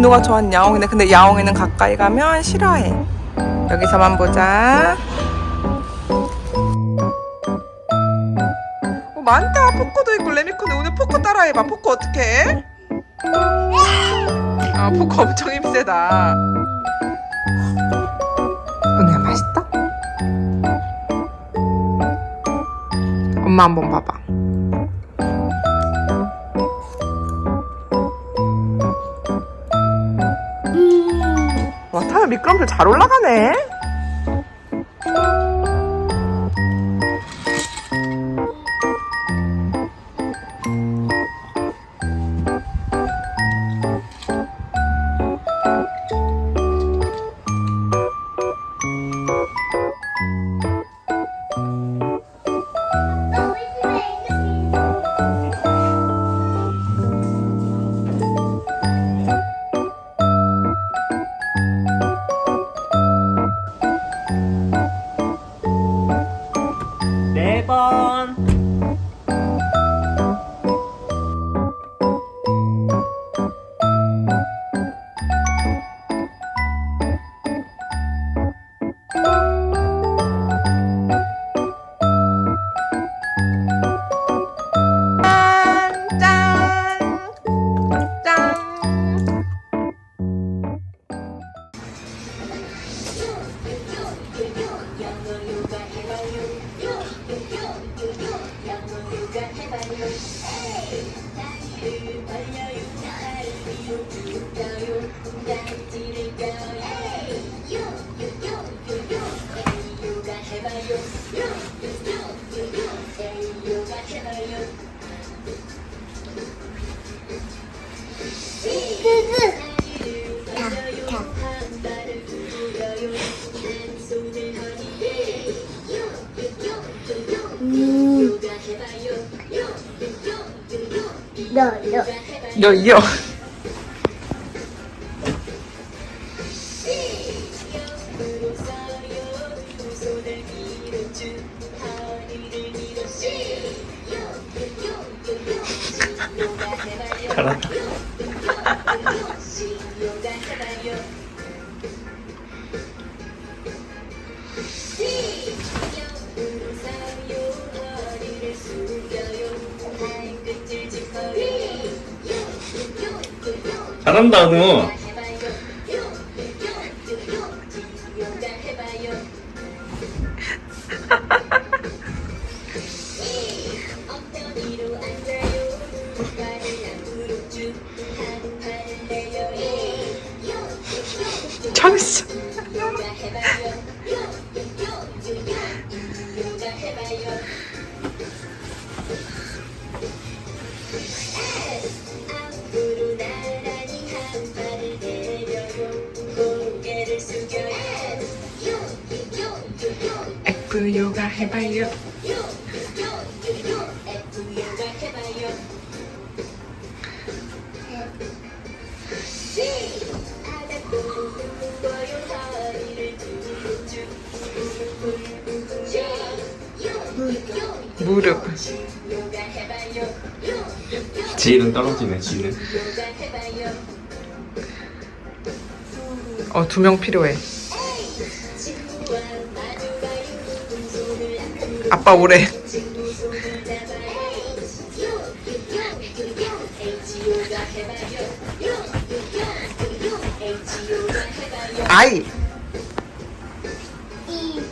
누가 좋아하는 야옹이네. 근데 야옹이는 가까이 가면 싫어해. 여기서만 보자. 어, 많다. 포코도 있고 레미코는 오늘 포코 따라해봐. 포코 어떻게 해? 아, 포코 엄청 힘세다. 은혜야 맛있다? 엄마 한번 봐봐. 와, 타야 미끄럼틀 잘 올라가네. 네 너, 너. 여, 잘한다 너. F 요가 해봐요. 무릎. 지는 떨어지네 지는. 어, 두 명 필요해. 아빠 오래. 아이. 이.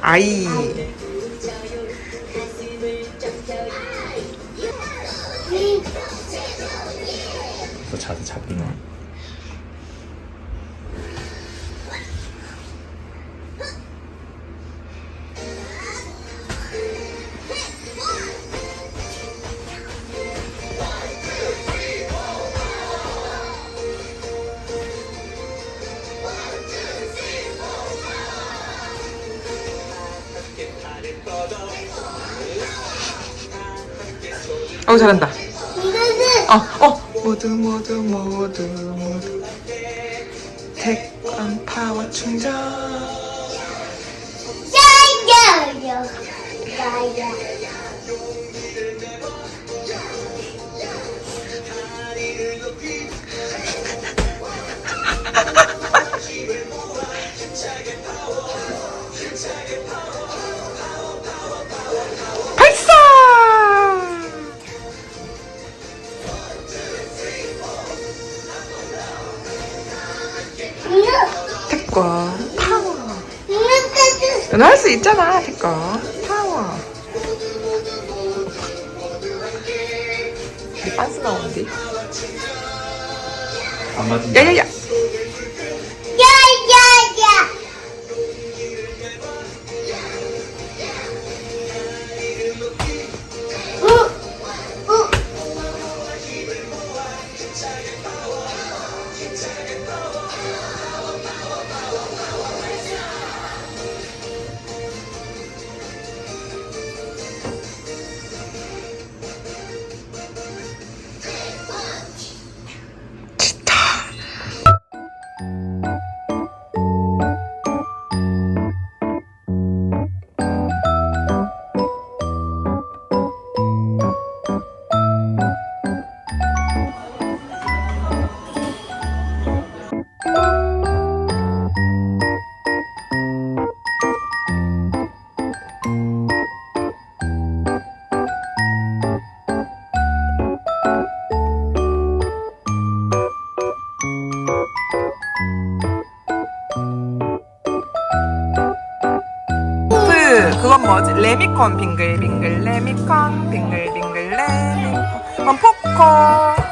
아이. 너 자세 잡히네. 어, 잘한다. 어, 어. 모두, 모두, 모두, 모두. 태권 파워 충전. 야야야. 야야. 너는 할수 있잖아, 태권 파워. 우리 빤스 나오는데? 안 맞은 야야야! 야야야 그 그건 뭐지? 레미콘 빙글빙글 레미콘 빙글빙글 레미콘 그건 포콘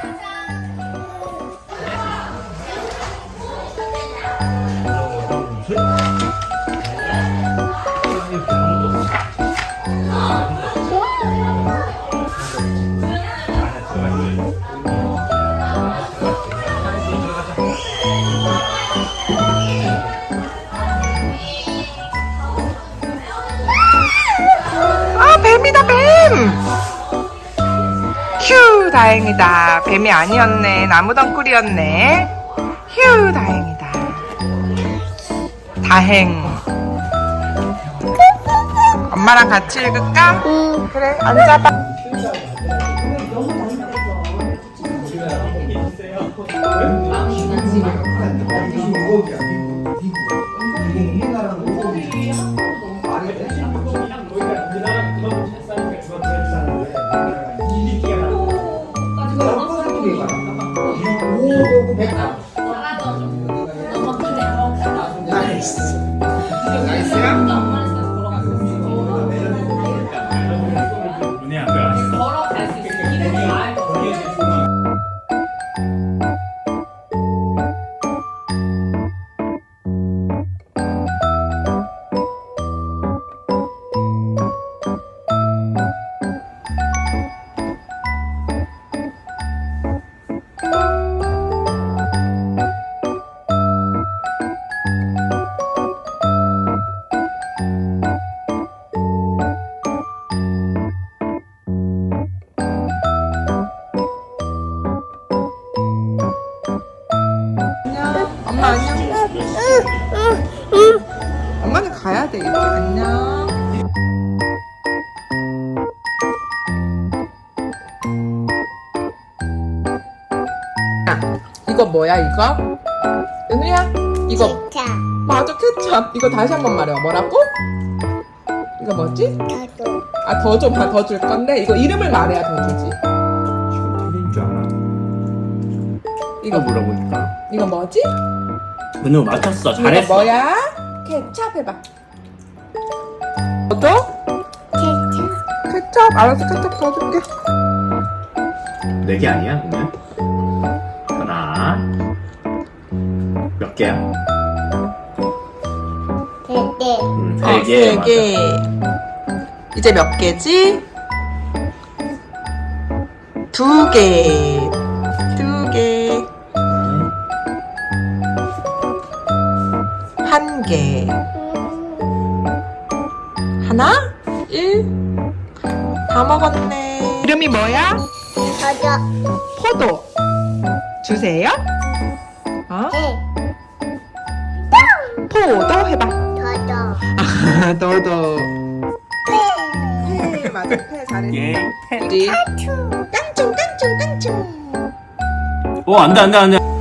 다행이다. 뱀이 아니었네. 나무 덩굴이었네. 휴 다행이다. 다행. 엄마랑 같이 읽을까? 응. 그래. 앉아봐 눈 엄마 안녕 엄마는 가야 돼 이제 안녕 야, 이거 뭐야 이거? 은우야 이거 자 맞아 케찹 이거 다시 한번 말해 봐 뭐라고? 이거 뭐지? 저도 아더좀더줄 건데 이거 이름을 말해야 더 주지 지금 틀린 줄 알아. 이거 이거 물어보니까. 이거 뭐지? 은우 맞췄어. 이거 잘했어. 뭐야? 케찹 해봐 더 줘? 케첩 케찹 알았어 케찹 더 줄게 네개 아니야, 그러면? 하나. 몇 개야? 네네 음, 어, 세 개. 세 맞아. 개. 이제 몇 개지? 두 개. 한 개. 하나? 일. 다 먹었네. 이름이 뭐야? 저도 포도. 주세요. 어? 네 포도 해봐. 아, 너도. 네, 맞아. 태 잘했어. 예. 우리 깡총 깡총. 어, 안 돼, 안 돼, 안 돼.